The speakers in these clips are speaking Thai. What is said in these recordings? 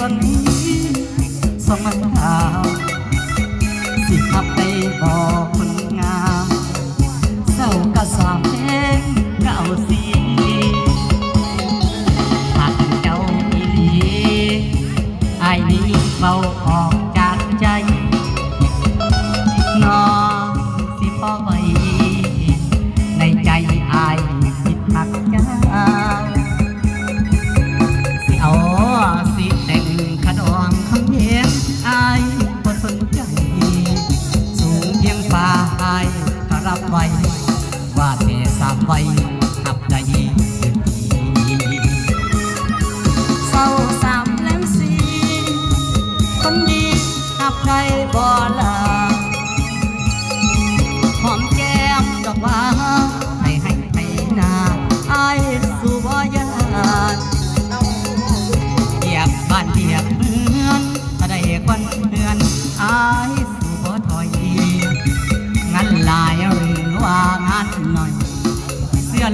วนนี้สมัยดาวสิขับไปบอกคนงามเศร้ากะสาเพลงเก่าสีปักเจ้าอีหลีไอ้นี้เบา สาไขับใดเศร้าสามเล่มสีคนดีขับใดบ่ลา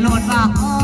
โนดว่า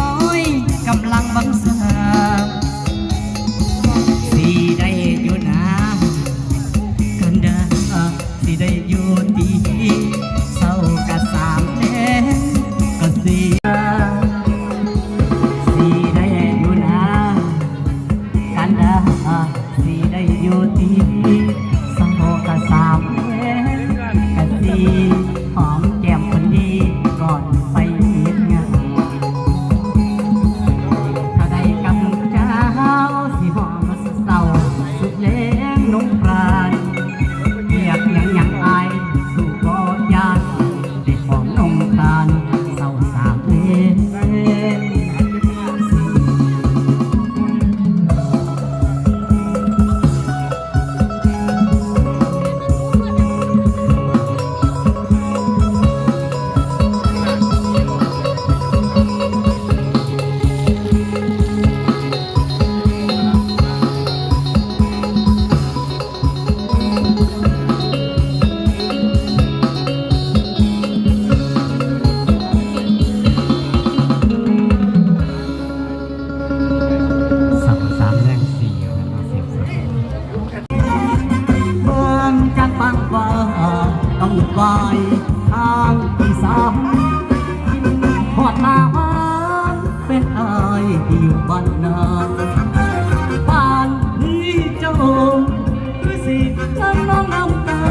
ที่อยู่บ้านนาบ้านนี้เจ้าหรือสิท่านน้องน้ำตา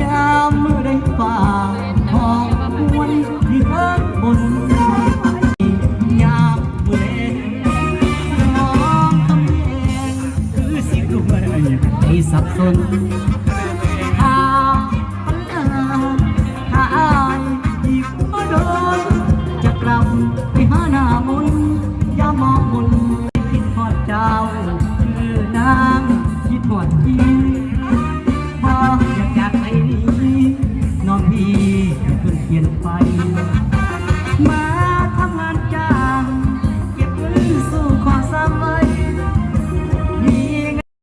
จามมือได้ป่าหองควนที่เฮิร์บนามมือเล่นน้องตำแยคือสิรวยไอ้สับสน You.